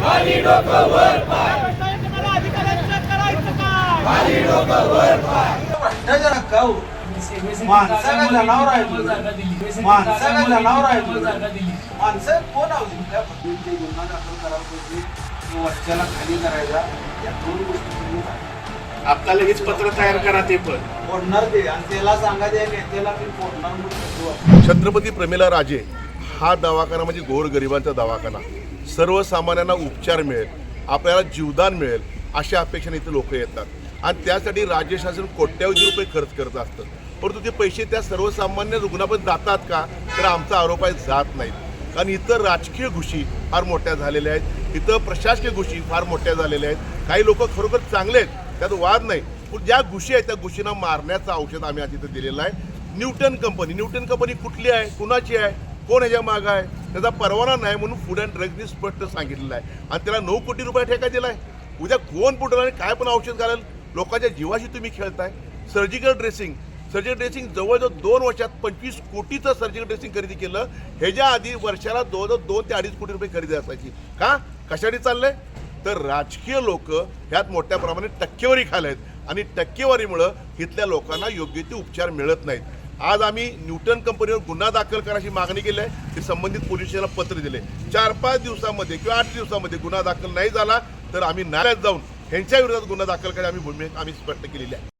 खाली डोकं वर पाय येणाऱ्या अधिकाऱ्यांचं करायचं काय भ्रष्टाचार का हो? माणसाला जनावर आहे तुम्ही. माणसाला जनावर आहे तुम्ही. माणसं कोण आहोत गुन्हा दाखल पाहिजे वरच्याला खाली करायचा या दोन गोष्टी तुम्ही करा. आपल्याला लगेच पत्र तयार करा ते पण फोडणार ते आणि त्याला सांगा त्या नेत्याला मी फोडणार. छत्रपती प्रमिला राजे हा दवाखाना म्हणजे गोरगरिबांचा दवाखाना. सर्वसामान्यांना उपचार मिळेल आपल्याला जीवदान मिळेल अशा अपेक्षेने इथे लोक येतात. आणि त्यासाठी राज्य शासन कोट्यावधी रुपये खर्च करत असतं. परंतु ते पैसे त्या सर्वसामान्य रुग्णापर्यंत जातात का? तर आमचा आरोप आहे जात नाहीत कारण इतर राजकीय घुशी फार मोठ्या झालेल्या आहेत. इथं प्रशासकीय घुशी फार मोठ्या झालेल्या आहेत. काही लोक खरोखर चांगले आहेत त्यात वाद नाही. पण ज्या घुशी आहेत त्या घुशींना मारण्याचं औषध आम्ही आज इथं दिलेलं आहे. न्यूटन कंपनी न्यूटन कंपनी कुठली आहे? कुणाची आहे? कोण ह्याच्या मागं आहे? त्याचा परवाना नाही म्हणून फूड अँड ड्रग्सनी स्पष्ट सांगितलेलं आहे. आणि त्याला नऊ कोटी रुपये ठेका दिला आहे उद्या कोण पुढं आणि काय पण औषध घालेल? लोकांच्या जीवाशी तुम्ही खेळताय. सर्जिकल ड्रेसिंग सर्जिकल ड्रेसिंग जवळजवळ दोन वर्षात पंचवीस कोटीचं सर्जिकल ड्रेसिंग खरेदी केलं. ह्याच्या आधी वर्षाला जवळजवळ दोन ते अडीच कोटी रुपये खरेदी असायची. का? कशासाठी चाललंय? तर राजकीय लोक ह्यात मोठ्या प्रमाणात टक्केवारी खाल्यात आणि टक्केवारीमुळं इथल्या लोकांना योग्य ते उपचार मिळत नाहीत. आज आम्ही न्यूटन कंपनीवर गुन्हा दाखल करायची मागणी केली आहे. ते संबंधित पोलीस स्टेशनला पत्र दिले. चार पाच दिवसामध्ये किंवा आठ दिवसामध्ये गुन्हा दाखल नाही झाला तर आम्ही न्यायालयात जाऊन ह्यांच्या विरोधात गुन्हा दाखल करायची आम्ही भूमिका आम्ही स्पष्ट केलेली आहे.